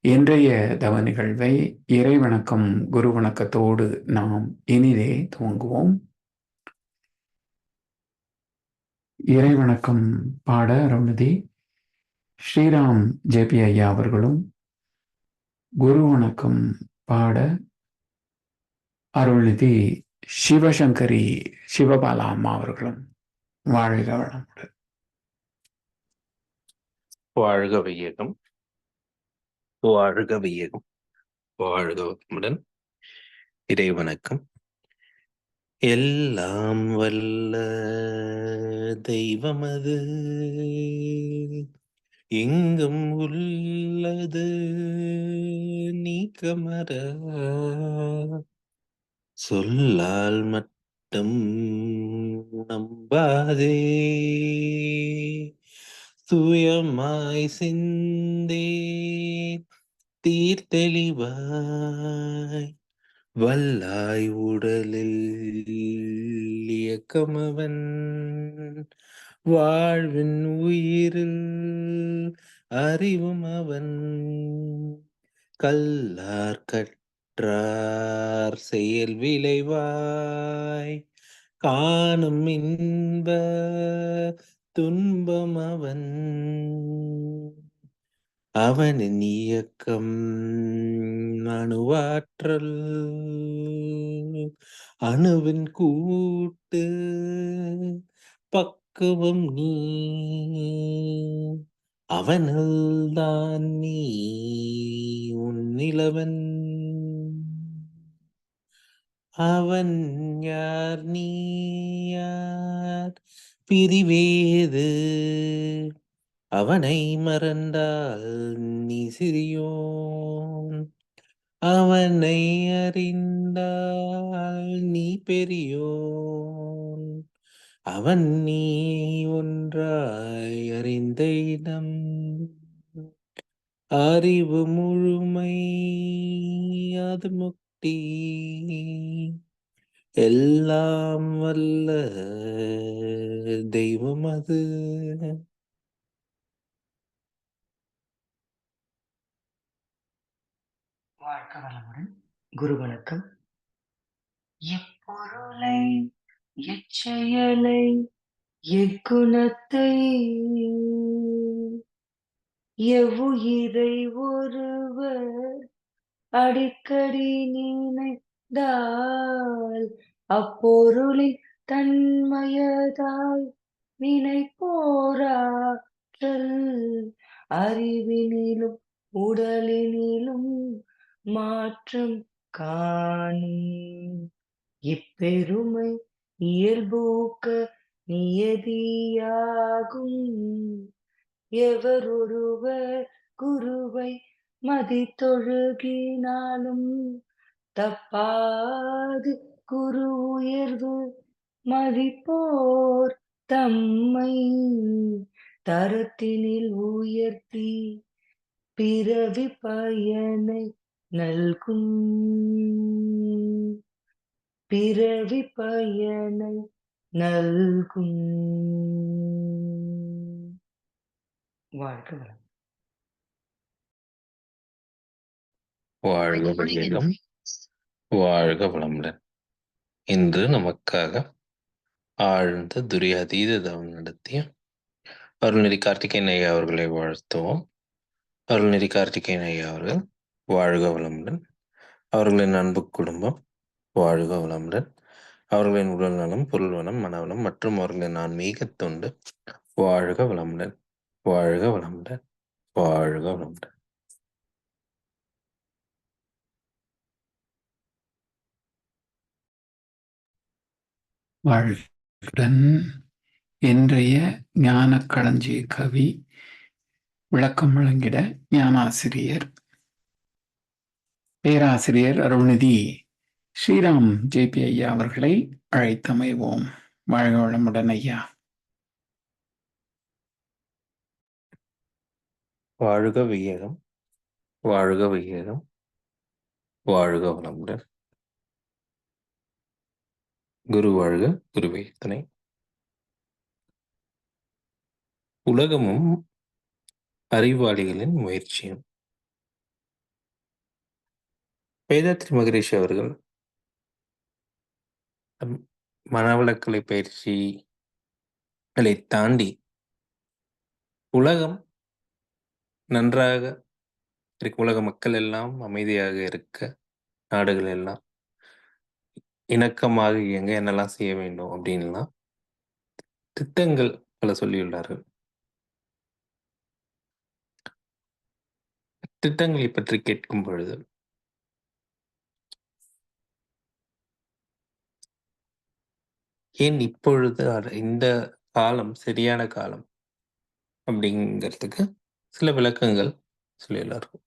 இன்றைய தவ நிகழ்வை இறை வணக்கம் குரு வணக்கத்தோடு நாம் இனிதே துவங்குவோம். இறை வணக்கம் பாட அருள்நிதி ஸ்ரீராம் ஜேபி ஐயா அவர்களும் குரு வணக்கம் பாட அருள்நிதி சிவசங்கரி சிவபாலா அம்மா அவர்களும் வாழ்க வளமுடன். வாழ்க வையகம். வாழ்க வையகம் வாழ்க வளமுடன் இறை வணக்கம் எல்லாம் வல்ல தெய்வமது. எங்கும் உள்ளது நீக்கமர. சொல்லால் மட்டும் நம்பாதே. தூயமாய் சிந்தே தீர்த்தெளிவாய். வல்லாய் உடலில் இயக்கமவன் வாழ்வின் உயிரில் அறிவும் அவன் கல்லார் கற்றார் செயல் விளைவாய் காணும் இன்ப துன்பம் அவன் அவனின் இயக்கம் அணுவாற்றல். அணுவின் கூட்டு பக்குவம் நீ. அவனல்தான் நீ உன்னிலவன் அவன் யார்? நீ யார்? பிரிவேது. அவனை மறந்தால் நீ சிறியோன். அவனை அறிந்தால் நீ பெரியோன். அவன் நீ ஒன்றாய் அறிந்த இடம். அறிவு முழுமை அது முக்தி. எல்லாம் வல்ல தெய்வம் அது. வாழ்க வளமுடன். குரு வணக்கம். எப்பொருளை எச்செயலை எக்குணத்தை எவ்வுயிரை ஒருவர் அடிக்கடி நினைந்தால் அப்பொருளின் தன்மையதாய் வினை போராற்றல் அறிவினிலும் உடலினிலும் மாற்றம் காணும். இப்பெருமை இயல்பூக்க நியதியாகும். எவரொருவர் குருவை மதித்தொழுகினாலும் தப்பாது குரு உயர்வு. மதிப்போர் தம்மை தரத்தினில் உயர்த்தி பிறவி பயனை நல்கும். பிறவி பயனை நல்கும். வாழ்க வளம் வாழ்க வையகம் வாழ்க வளமுடன். இன்று நமக்காக ஆழ்ந்த துரியாதீத தவம் நடத்திய அருள்நெறி கார்த்திகேயன் ஐயா அவர்களை வாழ்த்துவோம். அருள்நெறி கார்த்திகேயன் ஐயா அவர்கள் வாழ்க வளமுடன். அவர்களின் அன்பு குடும்பம் வாழ்க வளமுடன். அவர்களின் உடல் நலம் பொருள் வளம் மனவளம் மற்றும் அவர்களின் ஆன்மீக தொண்டு வாழ்க வளமுடன். வாழ்க வளமுடன். வாழ்க வளமுடன். வாழ்வுடன் இன்றைய ஞான களஞ்சிய கவி விளக்கம் வழங்கிட ஞானாசிரியர் பேராசிரியர் அருள்நிதி ஸ்ரீராம் ஜேபி ஐயா அவர்களை அழைத்தமைவோம். வாழ்க வளமுடன் ஐயா. வாழ்க வியகம் வாழ்க வியகம் வாழ்க வளமுடன். குரு வாழ்க குருவே துணை. உலகமும் அறிவாளிகளின் முயற்சியும். வேதாத்ரி மகரிஷி அவர்கள் மனவளக்கலை பயிற்சிகளை தாண்டி உலகம் நன்றாக இருக்க. உலக மக்கள் எல்லாம் அமைதியாக இருக்க நாடுகள் எல்லாம் இணக்கமாக இயங்க என்னெல்லாம் செய்ய வேண்டும் அப்படின்லாம் திட்டங்கள் பல சொல்லியுள்ளார்கள். திட்டங்களை பற்றி கேட்கும் பொழுது ஏன் இப்பொழுது இந்த காலம் சரியான காலம் அப்படிங்கிறதுக்கு சில விளக்கங்கள் சொல்லியுள்ளார்கள்.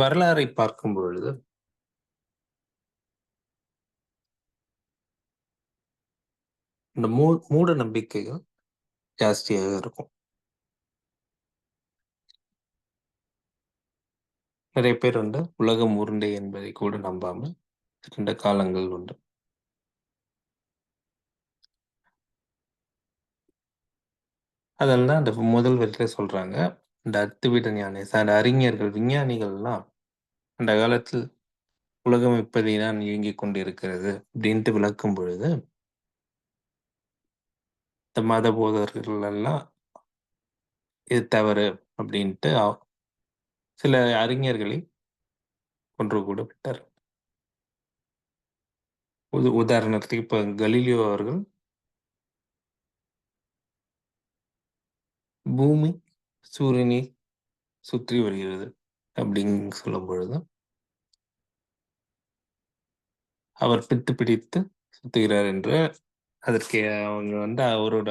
வரலாறை பார்க்கும் பொழுது இந்த மூ மூட நம்பிக்கைகள் ஜாஸ்தியாக இருக்கும். நிறைய பேர் வந்து உலகம் உருண்டை என்பதை கூட நம்பாமல் இருந்த காலங்கள் உண்டு. அதெல்லாம் அந்த முதல் வரியில சொல்றாங்க இந்த அத்துவிட ஞானே அந்த அறிஞர்கள் விஞ்ஞானிகள்லாம் அந்த காலத்தில் உலகம் இப்படி தான் இயங்கிக் கொண்டிருக்கிறது அப்படின்ட்டு விளக்கும் பொழுது இந்த மத போதர்கள் எல்லாம் இது தவறு அப்படின்ட்டு சில அறிஞர்களை கொன்று கூட விட்டார் உதாரணத்துக்கு இப்ப கலீலியோ அவர்கள் பூமி சூரியனை சுற்றி வருகிறது அப்படின்னு சொல்லும் பொழுது அவர் பித்து பிடித்து சுத்துகிறார் என்று அதற்கு அவங்க வந்து அவரோட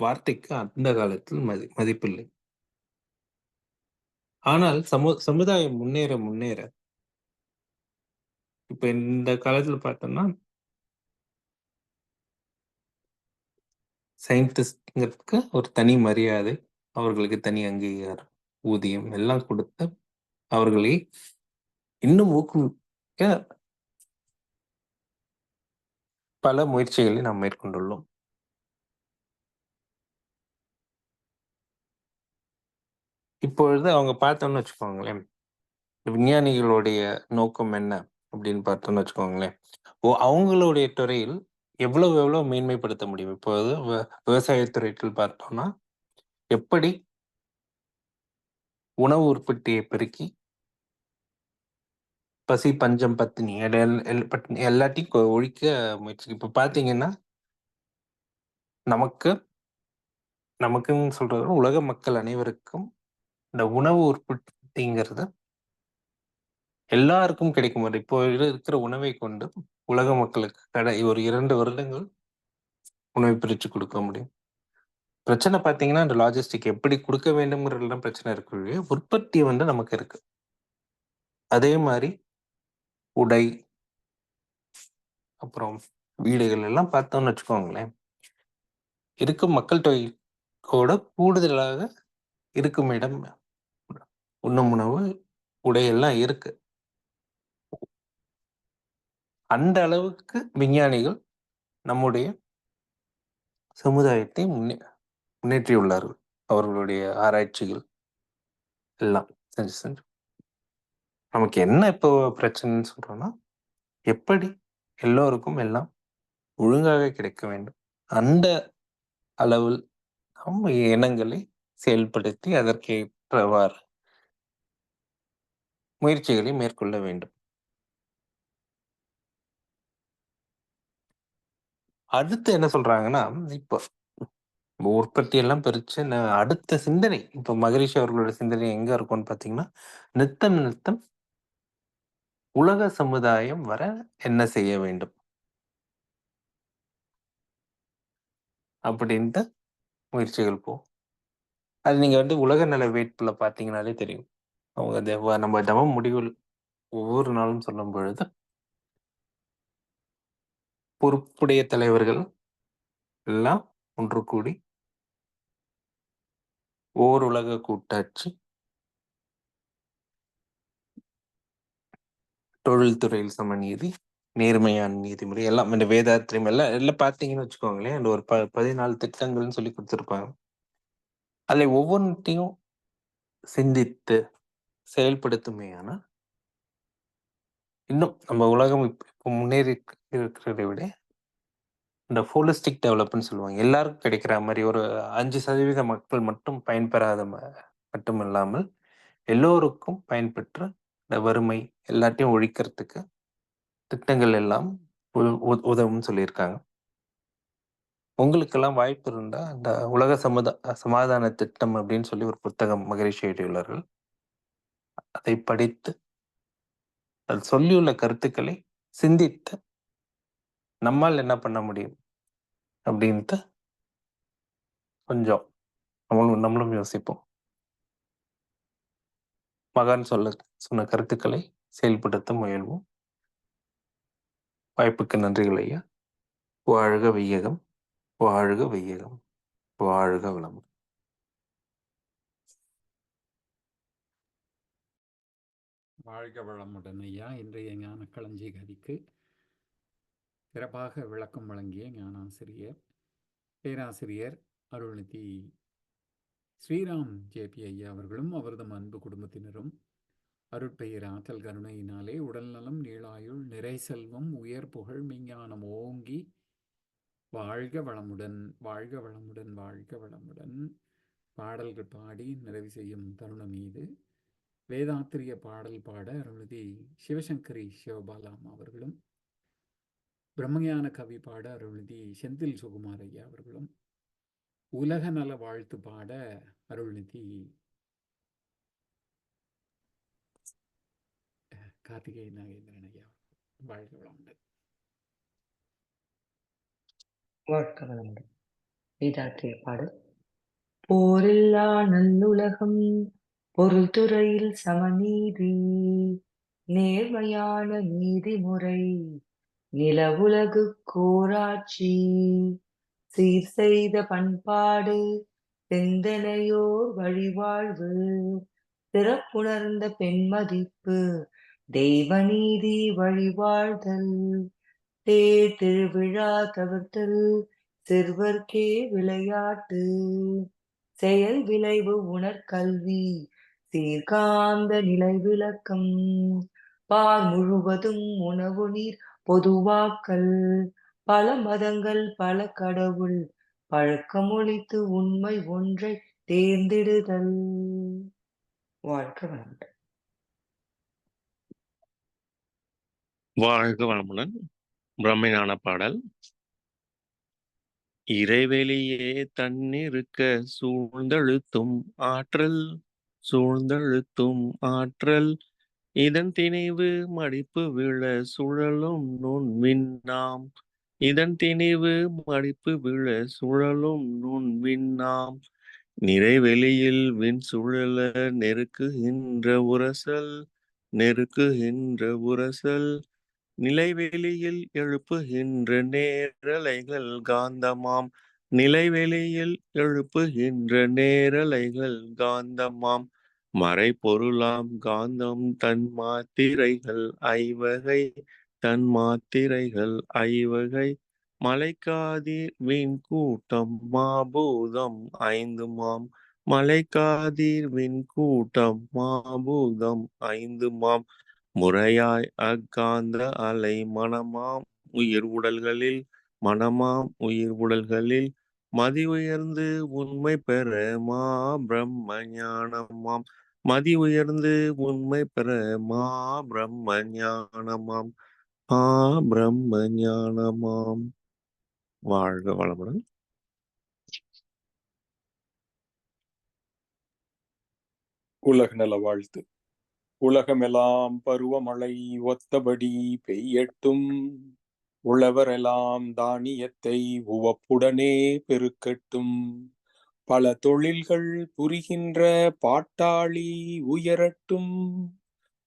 வார்த்தைக்கு அந்த காலத்தில் மதி மதிப்பில்லை. ஆனால் சமு சமுதாயம் முன்னேற முன்னேற இப்ப இந்த காலத்துல பார்த்தோம்னா சயின்டிஸ்ட்ங்கிறதுக்கு ஒரு தனி மரியாதை அவர்களுக்கு தனி அங்கீகாரம் ஊதியம் எல்லாம் கொடுத்து அவர்களை இன்னும் ஊக்குவிக்க பல முயற்சிகளை நாம் மேற்கொண்டுள்ளோம். இப்பொழுது அவங்க பார்த்தோம்னு வச்சுக்கோங்களேன் விஞ்ஞானிகளுடைய நோக்கம் என்ன அப்படின்னு பார்த்தோம்னு வச்சுக்கோங்களேன் ஓ அவங்களுடைய துறையில் எவ்வளவு எவ்வளவு மேன்மைப்படுத்த முடியும்? இப்போது வ- விவசாயத்துறையில் பார்த்தோம்னா எப்படி உணவு உற்பத்தியை பெருக்கி பசி பஞ்சம் பத்தினி எல்- எல்- பட்டினி எல்லாத்தையும் கொ- ஒழிக்க முயற்சி இப்போ பார்த்தீங்கன்னா நமக்கு நமக்குன்னு சொல்றது விட உலக மக்கள் அனைவருக்கும் இந்த உணவு உற்பத்திங்கிறது எல்லாருக்கும் கிடைக்கும். ஒரு இப்போ இருக்கிற உணவை கொண்டு உலக மக்களுக்கு கடை ஒரு இரண்டு வருடங்கள் உணவை பிரித்து கொடுக்க முடியும். பிரச்சனை பார்த்தீங்கன்னா அந்த லாஜிஸ்டிக் எப்படி கொடுக்க வேண்டும்ங்கிறதுலாம் பிரச்சனை இருக்கு உற்பத்தி வந்து நமக்கு இருக்கு. அதே மாதிரி உடை அப்புறம் வீடுகள் எல்லாம் பார்த்தோம்னு வச்சுக்கோங்களேன். இருக்கும் மக்கள் தொகையோட கூடுதலாக இருக்கும் இடம். உண்ணும் உணவு உடை எல்லாம் இருக்கு. அந்த அளவுக்கு விஞ்ஞானிகள் நம்முடைய சமுதாயத்தை முன்னே முன்னேற்றியுள்ளார்கள் அவர்களுடைய ஆராய்ச்சிகள் எல்லாம். செஞ்சு செஞ்சு நமக்கு என்ன இப்போ பிரச்சனைன்னு சொல்றோம்னா எப்படி எல்லோருக்கும் எல்லாம் ஒழுங்காக கிடைக்க வேண்டும்? அந்த அளவில் நம் எண்ணங்களை செயல்படுத்தி அதற்கேற்றவாறு முயற்சிகளை மேற்கொள்ள வேண்டும். அடுத்து என்ன சொல்றாங்கன்னா இப்போ உற்பத்தி எல்லாம் பெருச்சு ந- அடுத்த சிந்தனை இப்ப மகரிஷி அவர்களோட சிந்தனை எங்க இருக்கும்னு பாத்தீங்கன்னா நித்தம் நித்தம் உலக சமுதாயம் வர என்ன செய்ய வேண்டும்? அப்படின்ட்டு முயற்சிகள் போ அது நீங்க வந்து உலக நல வேட்புல பாத்தீங்கன்னாலே தெரியும். அவங்க நம்ம தவம் முடிவுகள் ஒவ்வொரு நாளும் சொல்லும் பொழுது பொறுப்புடைய தலைவர்கள் எல்லாம் ஒன்று கூடி ஓர் உலக கூட்டாட்சி. தொழில்துறையில் சமநீதி நேர்மையான நீதிமுறை எல்லாம் இந்த வேதாத்திரியம் எல்லாம் எல்லாம் பார்த்தீங்கன்னு வச்சுக்கோங்களேன் அந்த ஒரு ப பதினாலு திட்டங்கள்னு சொல்லி கொடுத்துருப்பாங்க. அதில் ஒவ்வொன்றையும் சிந்தித்து செயல்படுத்துமே ஆனால் இன்னும் நம்ம உலகம் இப்போ முன்னேறி இருக்கிறத இருக்கிறதை விட இந்த ஹோலிஸ்டிக் டெவலப்னு சொல்லுவாங்க. எல்லாருக்கும் கிடைக்கிற மாதிரி ஒரு அஞ்சு சதவீத மக்கள் மட்டும் பயன்பெறாத ம- மட்டும் இல்லாமல் எல்லோருக்கும் பயன்பெற்ற இந்த வறுமை எல்லாத்தையும் ஒழிக்கிறதுக்கு திட்டங்கள் எல்லாம் உ- உ- உதவும்னு சொல்லியிருக்காங்க. உங்களுக்கெல்லாம் வாய்ப்பு இருந்தா இந்த உலக சமுதா சமாதான திட்டம் அப்படின்னு சொல்லி ஒரு புத்தகம் மகரிஷி எழுதியுள்ளார்கள். அதை படித்து அதில் சொல்லியுள்ள கருத்துக்களை சிந்தித்து நம்மால் என்ன பண்ண முடியும்? அப்படின்ட்டு கொஞ்சம் நம்மளும் நம்மளும் யோசிப்போம். மகான் சொல்ல சொன்ன கருத்துக்களை செயல்படுத்த முயல்வோம். வாய்ப்புக்கு நன்றிகள் ஐயா. வாழ்க வையகம் வாழ்க வையகம் வாழ்க வளம் வாழ்க வளமுடன் ஐயா. இன்றைய ஞான களஞ்சிகதிக்கு சிறப்பாக விளக்கம் வழங்கிய ஞானாசிரியர் பேராசிரியர் அருள்நிதி ஸ்ரீராம் ஜேபி ஐயா அவர்களும் அவரது அன்பு குடும்பத்தினரும் அருட்பெயர் ஆற்றல் கருணையினாலே உடல்நலம் நீளாயுள் நிறை செல்வம் உயர் புகழ் மெய்ஞானம் ஓங்கி வாழ்க வளமுடன் வாழ்க வளமுடன் வாழ்க வளமுடன். பாடல்கள் பாடி நிறைவு செய்யும் தருணம் மீது வேதாத்திரிய பாடல் பாட அருள்நிதி சிவசங்கரி சிவபாலாம் அவர்களும் பிரம்மஞான கவி பாட அருள்நிதி செந்தில் சுகுமார் ஐயா அவர்களும் உலக நல வாழ்த்து பாட அருள்நிதி கார்த்திகை நாகேந்திரன் ஐயா வாழ்க வளமுடன். வாழ்க வளமுடன். வேதாத்திரிய பாடல். போரில்லா நல்லுலகம் பொருள்துறையில் சமநீதி நேர்மையான நீதிமுறை நிலவுலகு கோராட்சி. சீர் செய்த பண்பாடு சிந்தனையோர் வழிவாழ்வு. சிறப்புணர்ந்த பெண்மதிப்பு தெய்வநீதி வழிவாழ்தல். தேர் திருவிழா தவிர்த்தல் சிறுவர்க்கே விளையாட்டு. செயல் விளைவு உணர்கல்வி சீர்காந்த நிலை விளக்கம் பார் முழுவதும் உணவு நீர் பொதுவாக்கல் பல மதங்கள் பல கடவுள் பழக்கமொழித்து உண்மை ஒன்றை தேர்ந்திடுதல். வாழ்க வளமுடன். வாழ்க வளமுடன். பிரம்மஞான பாடல். இறைவெளியே தன்னிருக்க சூழ்ந்தழுத்தும் ஆற்றல் சூழ்ந்தழுத்தும் ஆற்றல் இதன் திணிவு மடிப்பு விழ சுழலும் நுண் விண்ணாம். இதன் திணிவு மடிப்பு விழ சுழலும் நுண் விண்ணாம். நிறைவெளியில் விண் சுழல நெருக்குகின்ற உரசல் நெருக்குகின்ற உரசல். நிலைவெளியில் எழுப்புகின்ற நேரலைகள் காந்தமாம். நிலைவெளியில் எழுப்புகின்ற நேரலைகள் காந்தமாம். மறைபொருளாம் காந்தம் தன் மாத்திரைகள் ஐவகை தன் மாத்திரைகள் ஐவகை மலைக்காதீர் விண் கூட்டம் மாபூதம் ஐந்துமாம். மலைக்காதீர் வின் கூட்டம் மாபூதம் ஐந்துமாம். முறையாய் அக்காந்த அலை மனமாம் உயிர் உடல்களில் மனமாம் உயிர் உடல்களில் மதி உயர்ந்து உண்மை பெற மா பிரம்ம ஞானமாம் மதி உயர்ந்து உண்மை பெற மா பிரம்ம ஞானமாம் மா பிரம்ம ஞானமாம் வாழ்க வளமுடன். உலக நல வாழ்த்து. உலகமெல்லாம் பருவமழை ஒத்தபடி பெய்யட்டும். உழவரெல்லாம் தானியத்தை உவப்புடனே பெருக்கட்டும். பல தொழில்கள் புரிகின்ற பாட்டாளி உயரட்டும்.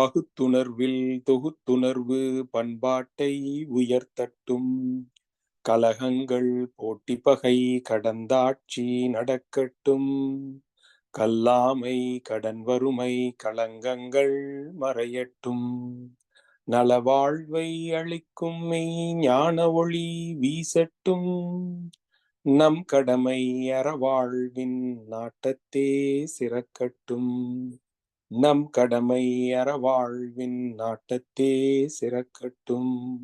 பகுத்துணர்வில் தொகுத்துணர்வு பண்பாட்டை உயர்த்தட்டும். கலகங்கள் போட்டி பகை கடந்தாட்சி நடக்கட்டும். கல்லாமை கடன் வறுமை களங்கங்கள் மறையட்டும். நலவாழ்வை அளிக்கும் மெய் ஞான ஒளி வீசட்டும். நம் கடமை அறவாழ்வின் நாட்டத்தே சிறக்கட்டும். நம் கடமை அறவாழ்வின் நாட்டத்தே சிறக்கட்டும்.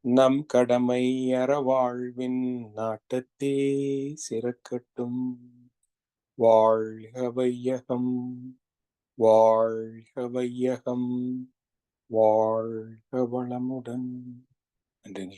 நம் கடமை அறவாழ்வின் நாட்டத்தே சிறக்கட்டும். வாழ்க வையகம் வாழ்க வையகம். வாழ்க வளமுடன் நன்றிங்க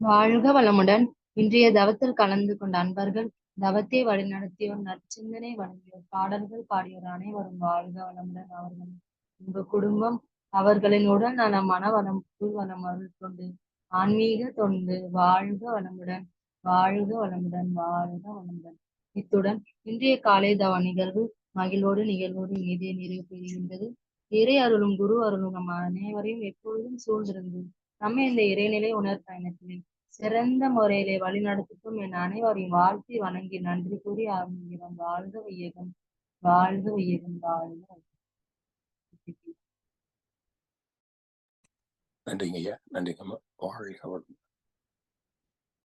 வாழ்க வளமுடன். இன்றைய தவத்தில் கலந்து கொண்ட அன்பர்கள் தவத்தை வழிநடத்தியோர் நற்சிந்தனை வழங்கியோர் பாடல்கள் பாடியோர் அனைவரும் வாழ்க வளமுடன் அவர்கள். உங்க குடும்பம் அவர்களின் உடல் நலம் மனவளம் புல்வளம் அருள் கொண்டு ஆன்மீக தொண்டு வாழ்க வளமுடன் வாழ்க வளமுடன் வாழ்க வளமுடன். இத்துடன் இன்றைய காலை தவ நிகழ்வு மகிழ்வோடு நிகழ்வோடு இனிதே நிறைவு பெறுகின்றது இறை அருளும் குரு அருளும் நம் அனைவரையும் எப்பொழுதும் சூழ்ந்திருந்து நம்ம இந்த இறைநிலை உணர் பயணத்திலே சிறந்த முறையிலே வழிநடத்தட்டும் என் அனைவரையும் வாழ்த்தி வணங்கி நன்றி கூறி ஆரம்பிக்கிறோம் வாழ்க வையகம் வாழ்க வையகம் வாழ்க நன்றிங்க ஐயா நன்றிங்கம்மா. வாழ்க வளம்